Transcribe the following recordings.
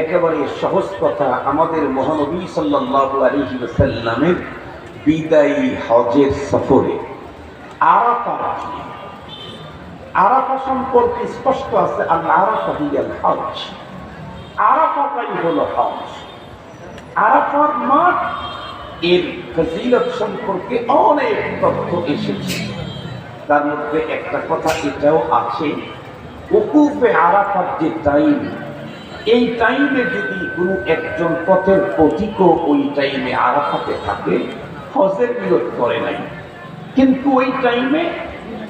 একেবারে সহজ কথা, আমাদের মহানবী সাল্লাল্লাহু বিদায়ী হজের সফরে আরাফা আরাফা সম্পর্কে স্পষ্ট আছে আল্লাহ আরাফা হিয়াল হজ। আরাফাটাই হলো হজ। আরাফার মাঠ এর ফজিলত সম্পর্কে অনেক তথ্য এসেছে। তার মধ্যে একটা কথা এটাও আছে উকুফে আরাফার যে টাইম এই টাইমে যদি কোনো একজন পথের পথিকও ওই টাইমে আরাফাতে থাকে হজের বিরোধ করে নাই। কিন্তু ওই টাইমে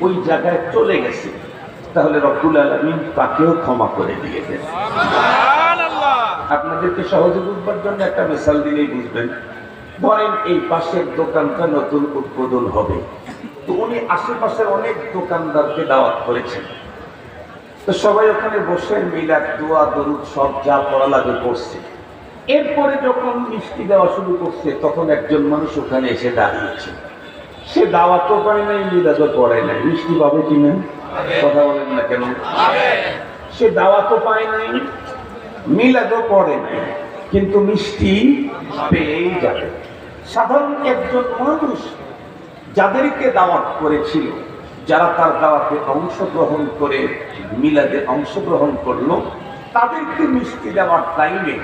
ওই জায়গায় চলে গেছে। তাহলে রব্বুল আলমিন তাকেও ক্ষমা করে দিয়ে দেন। আপনাদেরকে সহজে বুঝবার জন্য একটা মিসাল দিলেই বুঝবেন। ধরেন এই পাশের দোকানটা নতুন উদ্বোধন হবে। তো উনি আশেপাশের অনেক দোকানদারকে দাওয়াত করেছেন। তো সবাই ওখানে বসে মিলাদ দোয়া, দরুদ, সব যা পড়া লাগে পড়ছে। এরপরে যখন মিষ্টি দেওয়া শুরু করছে, তখন একজন মানুষ ওখানে এসে দাঁড়িয়েছে। সে দাওয়াতও পায় নাই মিলাদও পড়ে নাই। মিষ্টি পাবে কি না? কথা বলেন না কেন? সে দাওয়াতও পায় নাই মিলাদও পড়ে নাই। কিন্তু মিষ্টি পেয়েই যাবে। সাধারণ একজন মানুষ যাদেরকে দাওয়াত করেছিল যারা তার দাওয়াতে অংশগ্রহণ করে মিলাদে অংশগ্রহণ করল তাদেরকে মিষ্টি দেওয়ার টাইমে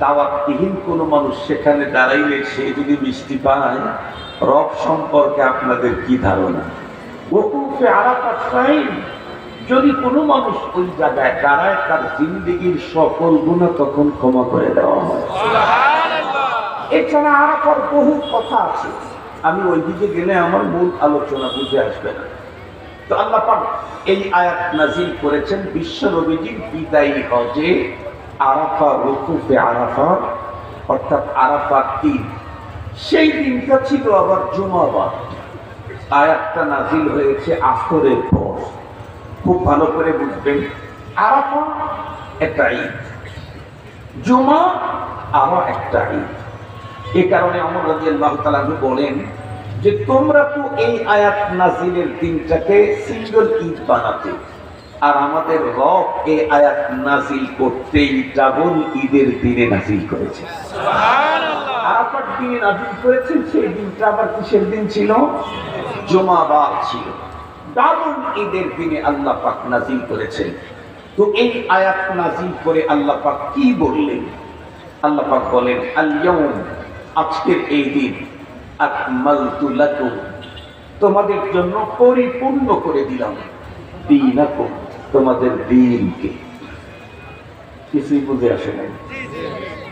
দাওয়াতবিহীন কোনো মানুষ সেখানে দাঁড়াইলে সে যদি মিষ্টি পায় রব সম্পর্কে আপনাদের কি ধারণা? ওকুফে আরাফার টাইম যদি কোনো মানুষ ওই জায়গায় দাঁড়ায় তার জিন্দিগির সকল গুণা তখন ক্ষমা করে দেওয়া হয়। এছাড়া আরাফার বহু কথা আছে। আমি ওই দিকে গেলে আমার মূল আলোচনা বুঝে আসবে না। তো আল্লাহ পাক এই আয়াত নাজিল করেছেন, বিশ্ব নবীজির বিদায়ী হজে আরাফা, রকুফে আরাফা, অর্থাৎ আরাফা দিন। সেই দিনটা ছিল আবার জুমাবার। আয়াতটা নাজিল হয়েছে আসরের পর। খুব ভালো করে বুঝবেন, আরাফা একটা ঈদ, জুমা আরও একটা ঈদ। এ কারণে অমর রাজি আল্লাহ বলেন যে তোমরা তো এই আয়াত নাজিলের দিনটাকে সিঙ্গল ঈদ বানাতে আর আমাদের রব এই আয়াত নাজিল করতেই ডাবল ঈদের দিনে নাজিল করেছে। আরাফার দিনে নাজিল করেছেন সেই দিনটা আবার কিসের দিন ছিল? জমাবার ছিল। ডাবল ঈদের দিনে আল্লাহ পাক নাজিল করেছেন। তো এই আয়াত নাজিল করে আল্লাহ পাক কি বললেন? আল্লাহ পাক বলেন আল আজকের এই দিন তোমাদের জন্য পরিপূর্ণ করে দিলাম দীনাকুম, তোমাদের দিনকে। কিছুই বুঝে আসে নাই।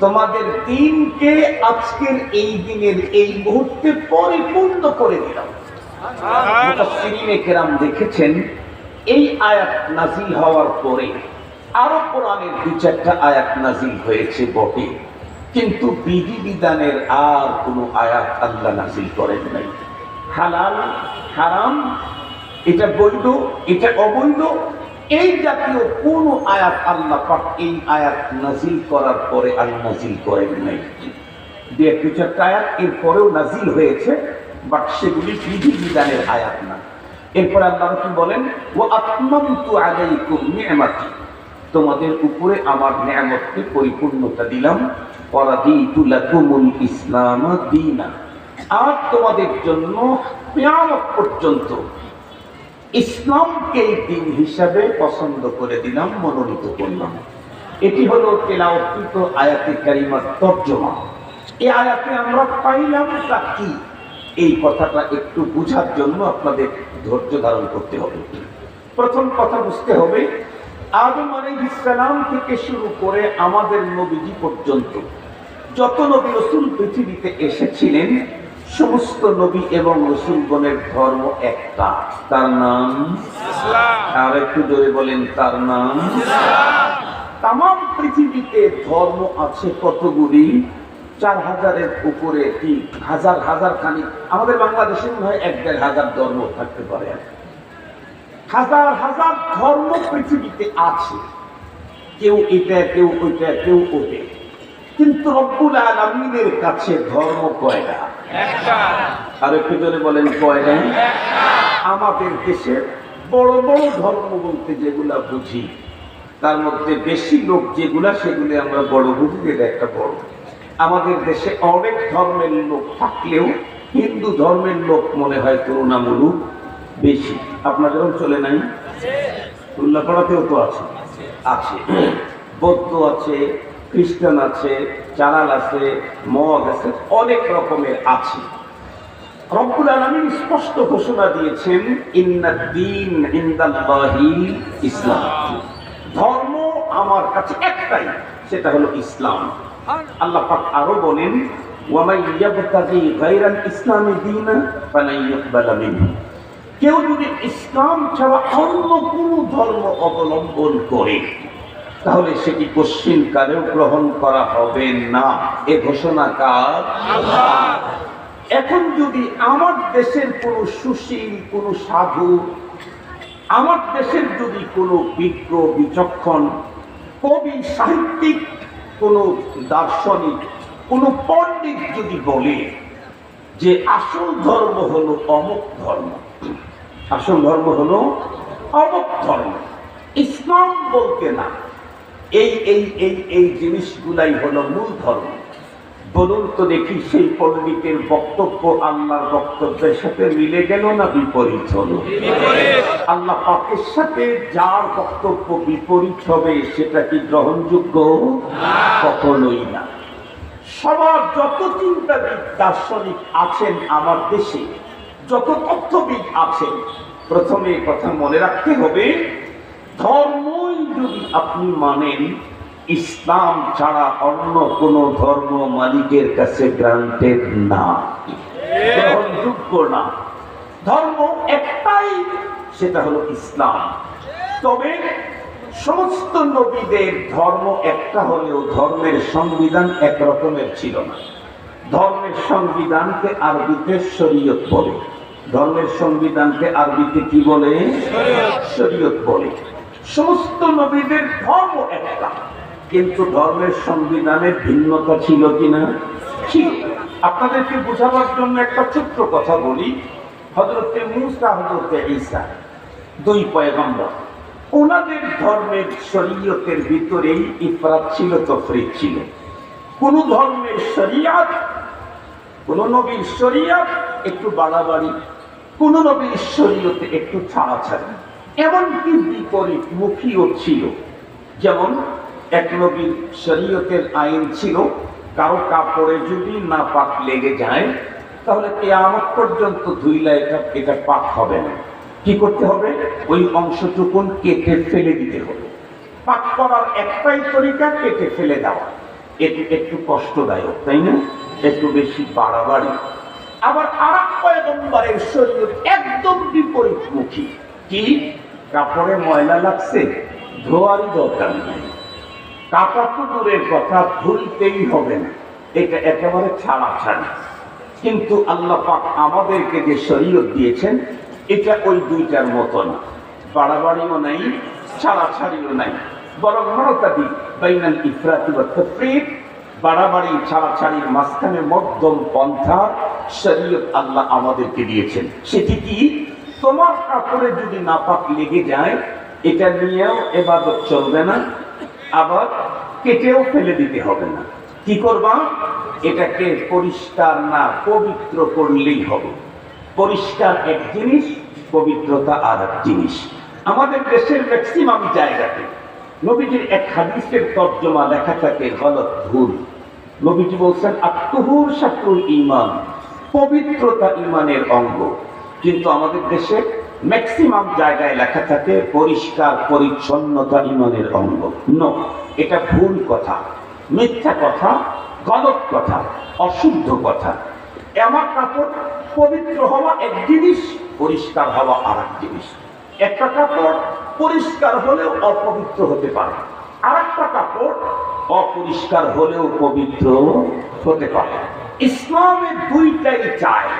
তোমাদের দিনকে আজকের এই দিনের এই মুহূর্তে পরিপূর্ণ করে দিলাম। কেরাম দেখেছেন, এই আয়াত নাজিল হওয়ার পরে আরও কোরআনের দু চারটা আয়াত নাজিল হয়েছে বটে। কিন্তু বিধি বিধানের আর কোনো আয়াত আল্লাহ নাজিল করেন নাই। হালাল, হারাম, এটা বৈধ, এটা অবৈধ, এই জাতীয় কোন আয়াত আল্লাহ পাক এই আয়াত নাজিল করার পরে আর নাজিল করেন নাই। দু এক দু চারটা আয়াত এরপরেও নাজিল হয়েছে, বাট সেগুলি বিধি বিধানের আয়াত না। এরপর আল্লাহ রসুল বলেন ও আত্মন্তু আলাইকুম নিয়ামাতি। তোমাদের উপরে আমার নিয়ামতকে পরিপূর্ণতা দিলাম। ইসলাম দীনা। আর তোমাদের জন্য কিয়ামত পর্যন্ত ইসলামকে দিন হিসাবে পছন্দ করে দিলাম, মনোনীত করলাম। এটি হলো তেলাওকৃত আয়াতে কারিমার তর্জমা। এই আয়াতে আমরা পাইলাম তা কি? এই কথাটা একটু বুঝার জন্য আপনাদের ধৈর্য ধারণ করতে হবে। প্রথম কথা বুঝতে হবে আদম আলাইহিসসালাম থেকে শুরু করে আমাদের নবীজি পর্যন্ত যত নবী রসুল পৃথিবীতে এসেছিলেন সমস্ত নবী এবং রসুলগণের ধর্ম একটা। তার নাম? আর একটু জোরে বলেন তার নাম? তাম পৃথিবীতে ধর্ম আছে কতগুলি? চার হাজারের উপরে কি হাজার হাজার খানি আমাদের বাংলাদেশে মনে হয় এক দেড় হাজার ধর্ম থাকতে পারে। হাজার হাজার ধর্ম পৃথিবীতে আছে। কেউ এটা কেউ ওইটা কেউ ওটে কিন্তু রব্বুল আলমিনের কাছে ধর্ম কয়টা? আর একটু জোরে বলেন কয়টা? আমাদের দেশের বড় বড় ধর্ম বলতে যেগুলা বুঝি তার মধ্যে বেশি লোক যেগুলা সেগুলি আমরা বড় বুঝি এটা একটা বড়। আমাদের দেশে অনেক ধর্মের লোক থাকলেও হিন্দু ধর্মের লোক মনে হয় তুলনামূলক বেশি। আপনাদের অঞ্চলে নাই উল্লাপাড়াতেও তো আছে। আছে। বৌদ্ধ আছে, খ্রিস্টান আছে চারাল আছে, মগ আছে, অনেক রকমের আছে। রব্বুল আলামিন স্পষ্ট ঘোষণা দিয়েছেন ইন্নাদ্দিন ইনদাল্লাহি ইসলাম। ধর্ম আমার কাছে একটাই, সেটা হলো ইসলাম। আল্লাহ পাক আরও বলেন ওয়ামাই ইয়াবতাগি গায়রাল ইসলামি দীনা ফালাই ইউকবালা মিনহু। কেউ যদি ইসলাম ছাড়া অন্য কোনো ধর্ম অবলম্বন করে তাহলে সেটি পশ্চিম কালেও গ্রহণ করা হবে না। এ ঘোষণা কার? এখন যদি আমার দেশের কোনো সুশীল কোনো সাধু আমার দেশের যদি কোনো বিজ্ঞ বিচক্ষণ কবি সাহিত্যিক কোনো দার্শনিক কোনো পণ্ডিত যদি বলে যে আসল ধর্ম হলো অমুক ধর্ম আসল ধর্ম হলো অমুক ধর্ম। ইসলাম বলতে না। এই এই এই এই জিনিসগুলাই হলো মূল ধর্ম। বলুন তো দেখি সেই পণ্ডিতের বক্তব্য আল্লাহর বক্তব্যের সাথে মিলে গেল না বিপরীত হলো? আল্লাহ পাকের সাথে যার বক্তব্য বিপরীত হবে সেটা কি গ্রহণযোগ্য? কখনোই না। সবার যত চিন্তাবিদ দার্শনিক আছেন আমার দেশে যত তথ্যবিদ আছে প্রথমে কথা মনে রাখতে হবে, ধর্মই যদি আপনি মানেন, ইসলাম ছাড়া অন্য কোনো ধর্ম মালিকের কাছে গ্রান্টেড না। গ্রহণযোগ্য না। ধর্ম একটাই, সেটা হলো ইসলাম। তবে সমস্ত নবীদের ধর্ম একটা হলেও ধর্মের সংবিধান এক রকমের ছিল না। ধর্মের সংবিধানকে আরবিতে শরীয়ত বলে। ধর্মের সংবিধানকে আরবিতে কি বলে? শরীয়ত বলে। সমস্ত নবীদের ধর্ম একটা। কিন্তু ধর্মের সংবিধানের ভিন্নতা ছিল কিনা? ছিল। আপনাদেরকে বোঝাবার জন্য একটা ছোট্ট কথা বলি। হজরতে মুসা হজরতে ঈসা, দুই পয়গম্বর। ওনাদের ধর্মের শরীয়তের ভিতরেই ইফরাত ছিল, তফরিক ছিল। কোন ধর্মের শরিয়াত, কোন নবীর শরিয়াত একটু বাড়াবাড়ি। কোন নবীর শরীয়তে একটু ছাড়াছাড়ি। এমনকি বিপরীত মুখীও ছিল। যেমন, এক নবীর শরীয়তের আইন ছিল, কারও কাপড়ে যদি না পাক লেগে যায়, তাহলে কেয়ামত পর্যন্ত ধুইলা এটা এটা পাক হবে না। কি করতে হবে? ওই অংশটুকুন কেটে ফেলে দিতে হবে। পাক করার একটাই তরিকা কেটে ফেলে দেওয়া। এটি একটু কষ্টদায়ক, তাই না? একটু বেশি বাড়াবাড়ি। আবার আর পয়গম্বরের শরীর একদম কি? কাপড়ে ময়লা লাগছে দরকার নাই। কাপড় তো দূরের কথা হবে না। এটা একেবারে ছাড়া ছাড়া কিন্তু আল্লাহ পাক আমাদেরকে যে শরীয়ত দিয়েছেন, এটা ওই দুইটার মতো না বাড়াবাড়িও নাই ছাড়া ছাড়াছাড়িও নাই। বরং মরতাদি বাইনাল ইফরাতি বা তফরিদ বাড়াবাড়ি, ছাড়াছাড়ির মাঝখানে মধ্যম পন্থা শরীয়ত আল্লাহ আমাদেরকে দিয়েছেন। সেটি কি? তোমার কাপড়ে যদি নাপাক লেগে যায়, এটা নিয়েও এবাদত চলবে না, আবার কেটেও ফেলে দিতে হবে না। কি করবা? এটাকে পরিষ্কার না, পবিত্র করলেই হবে। পরিষ্কার এক জিনিস, পবিত্রতা আর এক জিনিস। আমাদের দেশের ম্যাক্সিমাম জায়গাতে নবীজির এক হাদিসের তর্জমা লেখা থাকে, গলত ভুল। নবীজি বলছেন, আত্মহুর শাত্রুল ইমান পবিত্রতা ইমানের অঙ্গ। কিন্তু আমাদের দেশে ম্যাক্সিমাম জায়গায় লেখা থাকে পরিষ্কার, পরিচ্ছন্নতা ইমানের অঙ্গ। ন এটা ভুল কথা। মিথ্যা কথা গলত কথা, অশুদ্ধ কথা। আমার কাপড় পবিত্র হওয়া এক জিনিস, পরিষ্কার হওয়া আর এক জিনিস। একটা কাপড় পরিষ্কার হলেও অপবিত্র হতে পারে। আর একটা কাপড় অপরিষ্কার হলেও পবিত্র হতে পারে। ইসলামে দুইটাই চায়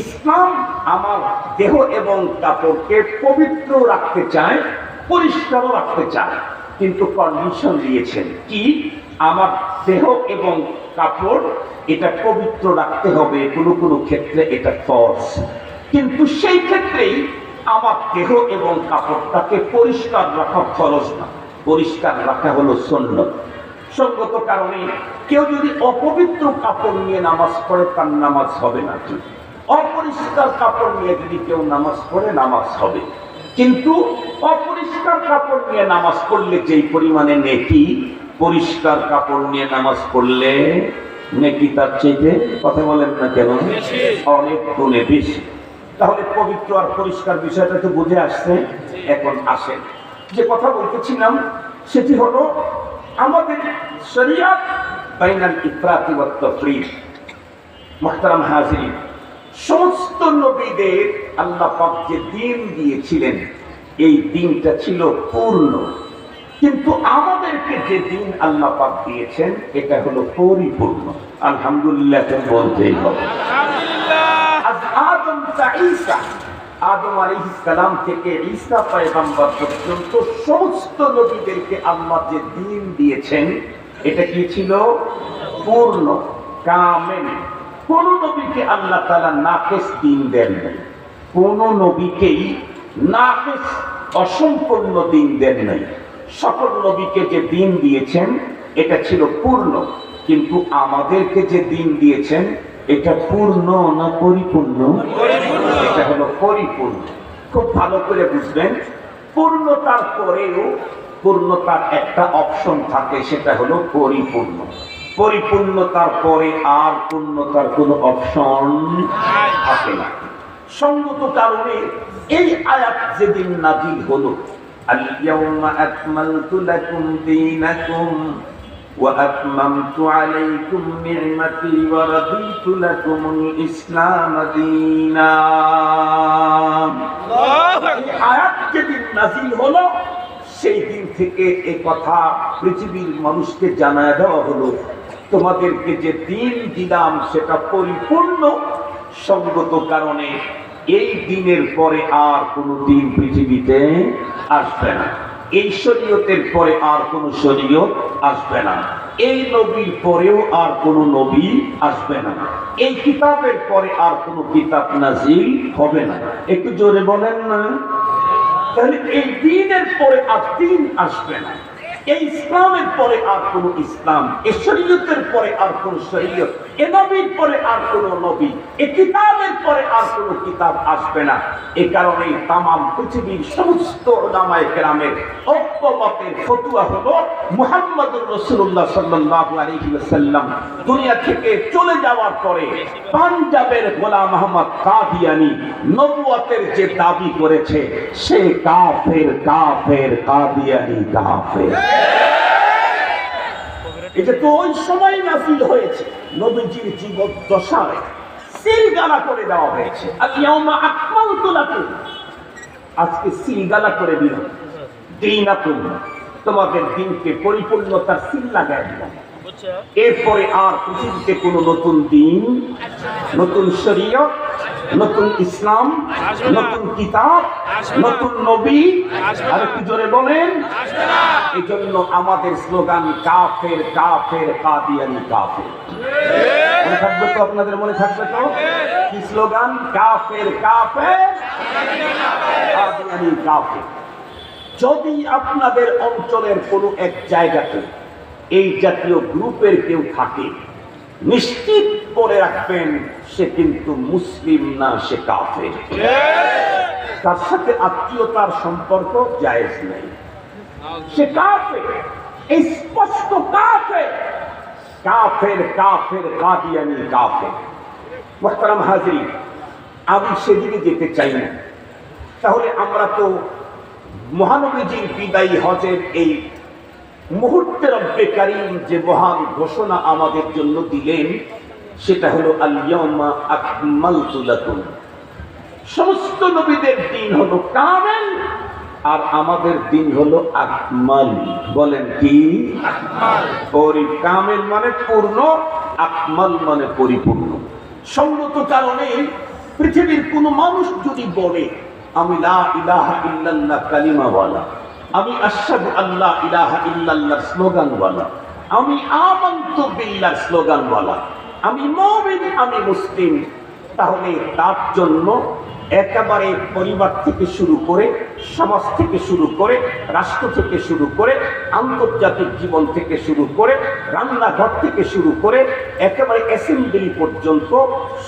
ইসলাম আমার দেহ এবং কাপড়কে পবিত্র রাখতে চায়, পরিষ্কারও রাখতে চায়। কিন্তু কন্ডিশন দিয়েছেন কি? আমার দেহ এবং কাপড় এটা পবিত্র রাখতে হবে, কোনো কোনো ক্ষেত্রে এটা ফর্স কিন্তু সেই ক্ষেত্রেই আমার দেহ এবং কাপড়টাকে পরিষ্কার রাখা খরচ না। পরিষ্কার রাখা হলো সন্ন্যত সঙ্গত কারণে কেউ যদি অপবিত্র কাপড় নিয়ে নামাজ পড়ে, তার নামাজ হবে না। অপরিষ্কার কাপড় নিয়ে যদি কেউ নামাজ পড়ে, নামাজ হবে। কিন্তু অপরিষ্কার কাপড় নিয়ে নামাজ পড়লে যেই পরিমাণে নেকি, পরিষ্কার কাপড় নিয়ে নামাজ পড়লে নেকি তার চাইতে, কথা বলেন না কেন? অনেক গুণে বেশি। তাহলে পবিত্র আর পরিষ্কার বিষয়টা তো বুঝে আসছে, এখন আসেন। যে কথা বলতেছিলাম, সেটি হলো আমাদের শরিয়াত বাইনাল ইফরাতি ওয়াত তাফরিদ। মুহতারাম হাজিরিন সমস্ত নবীদের আল্লাহ পাক যে দিন দিয়েছিলেন এই দিনটা ছিল পূর্ণ। কিন্তু আমাদেরকে যে দিন আল্লাহ পাক দিয়েছেন এটা হলো পরিপূর্ণ। আলহামদুলিল্লাহ বলতেই হবে। আজ আদম তা ঈসা আদম আলাইহিস সালাম থেকে ঈসা পর্যন্ত সমস্ত নবীদেরকে আল্লাহ যে দিন দিয়েছেন, এটা কি ছিল? পূর্ণ কামেল কোন নবীকে আল্লাহ তাআলা নাকেস দিন দেন নাই। কোন নবীকেই নাকেস অসম্পূর্ণ দিন দেন নাই। সকল নবীকে যে দিন দিয়েছেন, এটা ছিল পূর্ণ। কিন্তু আমাদেরকে যে দিন দিয়েছেন এটা পূর্ণ না পরিপূর্ণ? এটা হলো পরিপূর্ণ। খুব ভালো করে বুঝবেন। পূর্ণতার পরেও পূর্ণতার একটা অপশন থাকে সেটা হলো পরিপূর্ণ। পরিপূর্ণতার পরে আর পূর্ণতার কোনো অপশন থাকে না। সঙ্গত কারণে এই আয়াত যেদিন নাজিল হলো আল ইয়াউমা আকমালতু লাকুম দীনাকুম وأتممت عليكم نعمتي ورضيت لكم الإسلام دينا এই আয়াত যেদিন নাজিল হলো সেই দিন থেকে এ কথা পৃথিবীর মানুষকে জানায় দেওয়া হলো তোমাদেরকে যে দিন দিলাম সেটা পরিপূর্ণ সঙ্গত কারণে এই দিনের পরে আর কোনো দিন পৃথিবীতে আসবে না এই শরীয়তের পরে আর কোন শরীয়ত আসবে না। এই নবীর পরেও আর কোন নবী আসবে না। এই কিতাবের পরে আর কোন কিতাব নাজিল হবে না। একটু জোরে বলেন না। তাহলে এই দিনের পরে আর দিন আসবে না। এই ইসলামের পরে আর কোন ইসলাম এ শরীয়তের পরে আর কোন শরীয়ত এ নবীর পরে আর কোন নবী, এ কিতাবের পরে আর কোন কিতাব আসবে না। এ কারণেই তামাম পৃথিবীর সমস্ত ওলামায়ে ঐক্যমতের ফতুয়া হলো মুহাম্মদুর আলাইহি ওয়াসাল্লাম। দুনিয়া থেকে চলে যাওয়ার পরে পাঞ্জাবের গোলাম আহমদ কাদিয়ানি নবুয়তের যে দাবি করেছে, সে কাফের কাফের, কাদিয়ানি, কাফের। এটা তো ওই সময় নাফিল হয়েছে। দশায় সিলগালা করে দেওয়া হয়েছে। আজকে সিলগালা করে দিল। দীনাকুম তোমাদের দিনকে পরিপূর্ণতার সিল লাগাই দিলাম এরপরে আর পৃথিবীতে কোনো নতুন দিন, নতুন শরীয়ত নতুন ইসলাম, নতুন কিতাব, নতুন নবী আর একটু জোরে বলেন। এই জন্য আমাদের স্লোগান, কাফের কাফের, কাদিয়ানি, কাফের। মনে থাকবে তো আপনাদের, মনে থাকবে তো? কি স্লোগান? কাফের কাফের, কাদিয়ানি, কাফের। যদি আপনাদের অঞ্চলের কোনো এক জায়গাতে এই জাতীয় গ্রুপের কেউ থাকে নিশ্চিত করে রাখবেন, সে কিন্তু মুসলিম না, সে কাফের। তার সাথে আত্মীয়তার সম্পর্ক জায়েজ নেই। সে কাফের, এই স্পষ্ট কাফের। কাফের কাফের, কাদিয়ানি কাফের। মোহতারাম হাজরি, আমি সেদিকে যেতে চাই না। তাহলে আমরা তো মহানবীজির বিদায়ী হজের এই মুহূর্তের রব্বে কারিম যে মহান ঘোষণা আমাদের জন্য দিলেন সেটা হলো আলিয়মা আকমালতু লাকুম। সমস্ত নবীদের দিন হলো কামেল আর আমাদের দিন হলো আকমাল। বলেন কি? কামেল মানে পূর্ণ আকমাল মানে পরিপূর্ণ। সঙ্গত কারণে পৃথিবীর কোন মানুষ যদি বলে আমি লা ইলাহা ইল্লাল্লাহ কালিমাওয়ালা আমি আশাদু আল্লাহ ইলাহা ইল্লাল্লাহ স্লোগানওয়ালা। আমি আমন্ত বিল্লাহ স্লোগানওয়ালা। আমি মুমিন, আমি মুসলিম। তাহলে তার জন্য একেবারে পরিবার থেকে শুরু করে সমাজ থেকে শুরু করে রাষ্ট্র থেকে শুরু করে আন্তর্জাতিক জীবন থেকে শুরু করে রান্নাঘর থেকে শুরু করে একেবারে অ্যাসেম্বলি পর্যন্ত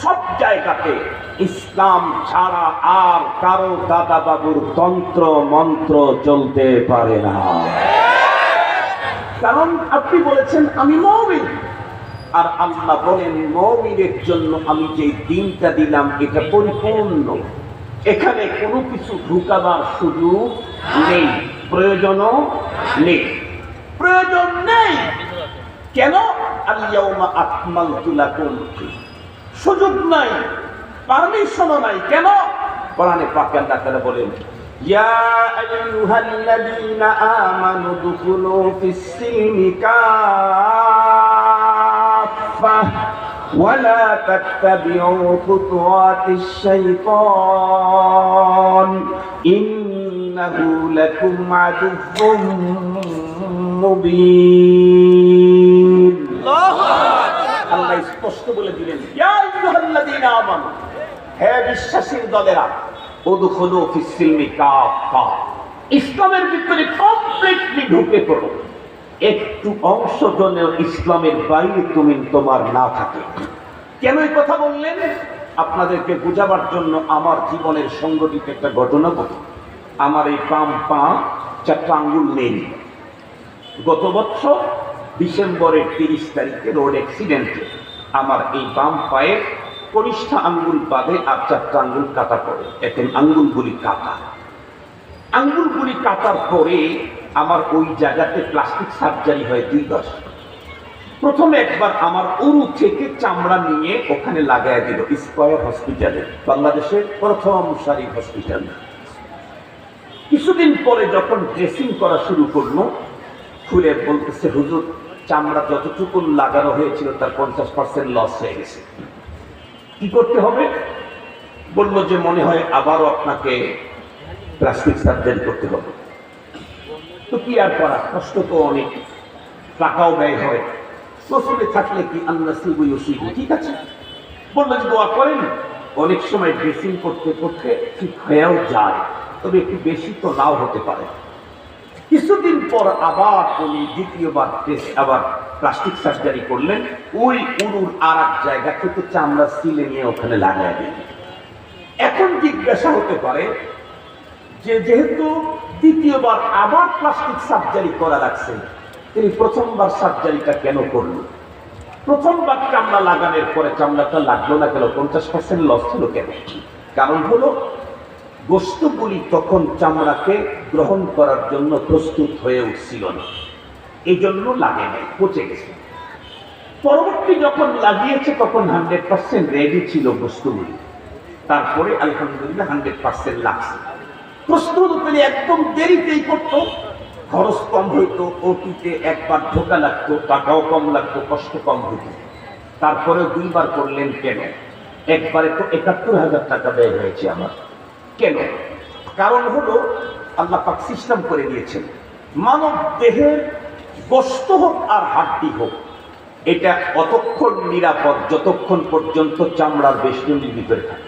সব জায়গাতে ইসলাম ছাড়া আর কারও দাদা বাবুর তন্ত্র, মন্ত্র চলতে পারে না। কারণ আপনি বলেছেন, আমি মমিন। আর আল্লাহ বলেন, মমিনের জন্য আমি যে দিনটা দিলাম, এটা পরিপূর্ণ। এখানে কোনো কিছু ঢুকাবার সুযোগ নেই, প্রয়োজনও নেই। প্রয়োজন নেই! কেন? আল্লাহমা আকমাল তুলাকুম সুযোগ নাই, পারমিশনও নাই, কেন? কোরআনে পাকে আল্লাহ বলেন, ইয়া আইয়ুহাল্লাযীনা আমানু দুখুলু ফিস-সিলমি কাফা ولا تتبعوا خطوات الشيطان إنه لكم عدو مبين আল্লাহ স্পষ্ট বলে দিলেন ইয়া আইয়ুহাল্লাযীনা আমানু হে বিশ্বাসীর দলেরা উদখুলু ফিস-সিলমি কাফা ইসলামের ভিতরে কমপ্লিটলি ঢুকে পড়ো একটু অংশ জনেও ইসলামের বাইরে তুমি তোমার না থাকে। কেন কথা বললেন? আপনাদেরকে বোঝাবার জন্য আমার জীবনের সংগঠিত একটা ঘটনা বলি আমার এই বাম পা চারটা আঙ্গুল নেই গত বছর ডিসেম্বরের তিরিশ তারিখে রোড অ্যাক্সিডেন্টে আমার এই বাম পায়ের কনিষ্ঠ আঙ্গুল বাদে আর চারটা আঙ্গুল কাটা পড়ে। এখন আঙ্গুলগুলি কাটা। আঙ্গুলগুলি কাটার পরে আমার ওই জায়গাতে প্লাস্টিক সার্জারি হয় দুই দশ। প্রথমে একবার আমার উরু থেকে চামড়া নিয়ে ওখানে লাগাই দিল স্কয়ার হসপিটালে বাংলাদেশের প্রথম সারি হসপিটাল কিছুদিন পরে যখন ড্রেসিং করা শুরু করল, খুলে বলতেছে, হুজুর, চামড়া যতটুকু লাগানো হয়েছিল তার পঞ্চাশ পার্সেন্ট লস হয়ে গেছে। কি করতে হবে? বলল যে, মনে হয় আবারও আপনাকে প্লাস্টিক সার্জারি করতে হবে। তো কি আর করা? কষ্ট তো অনেক। টাকাও ব্যয় হয়। নসলে থাকলে কি আল্লাহ শিবই শিবু ঠিক আছে। বলল যে দোয়া করেন। অনেক সময় ড্রেসিং করতে করতে ঠিক হয়েও যায়। তবে একটু বেশি তো নাও হতে পারে। কিছুদিন পর আবার উনি দ্বিতীয়বার টেস্ট আবার প্লাস্টিক সার্জারি করলেন। ওই উরুর আর এক জায়গা থেকে চামড়া সিলে নিয়ে ওখানে লাগাই দিলেন এখন জিজ্ঞাসা হতে পারে যে যেহেতু দ্বিতীয়বার আবার প্লাস্টিক সার্জারি করা লাগছে। তিনি প্রথমবার সার্জারিটা কেন করল প্রথমবার চামড়া লাগানোর পরে চামড়াটা লাগল না কেন? পঞ্চাশ পার্সেন্ট লস হলো কেন? কারণ হলো, বস্তুগুলি তখন চামড়াকে গ্রহণ করার জন্য প্রস্তুত হয়ে উঠছিল না। এই জন্য লাগে নাই, পচে গেছে। পরবর্তী যখন লাগিয়েছে, তখন হান্ড্রেড পার্সেন্ট রেডি ছিল বস্তুগুলি। তারপরে আলহামদুলিল্লাহ হান্ড্রেড পার্সেন্ট লাগছে। প্রস্তুত পেলে একদম দেরিতেই করতো খরচ কম হইতো ওটিতে একবার ঢোকা লাগতো, টাকাও কম লাগতো, কষ্ট কম হইতো। তারপরে দুইবার করলেন কেন? একবারে তো একাত্তর হাজার টাকা ব্যয় হয়েছে আমার। কেন? কারণ হলো, আল্লাহ পাক সিস্টেম করে দিয়েছেন। মানব দেহের গোস্ত হোক আর হাড্ডি হোক, এটা অতক্ষণ নিরাপদ, যতক্ষণ পর্যন্ত চামড়ার বেষ্টনীর ভিতরে থাকে।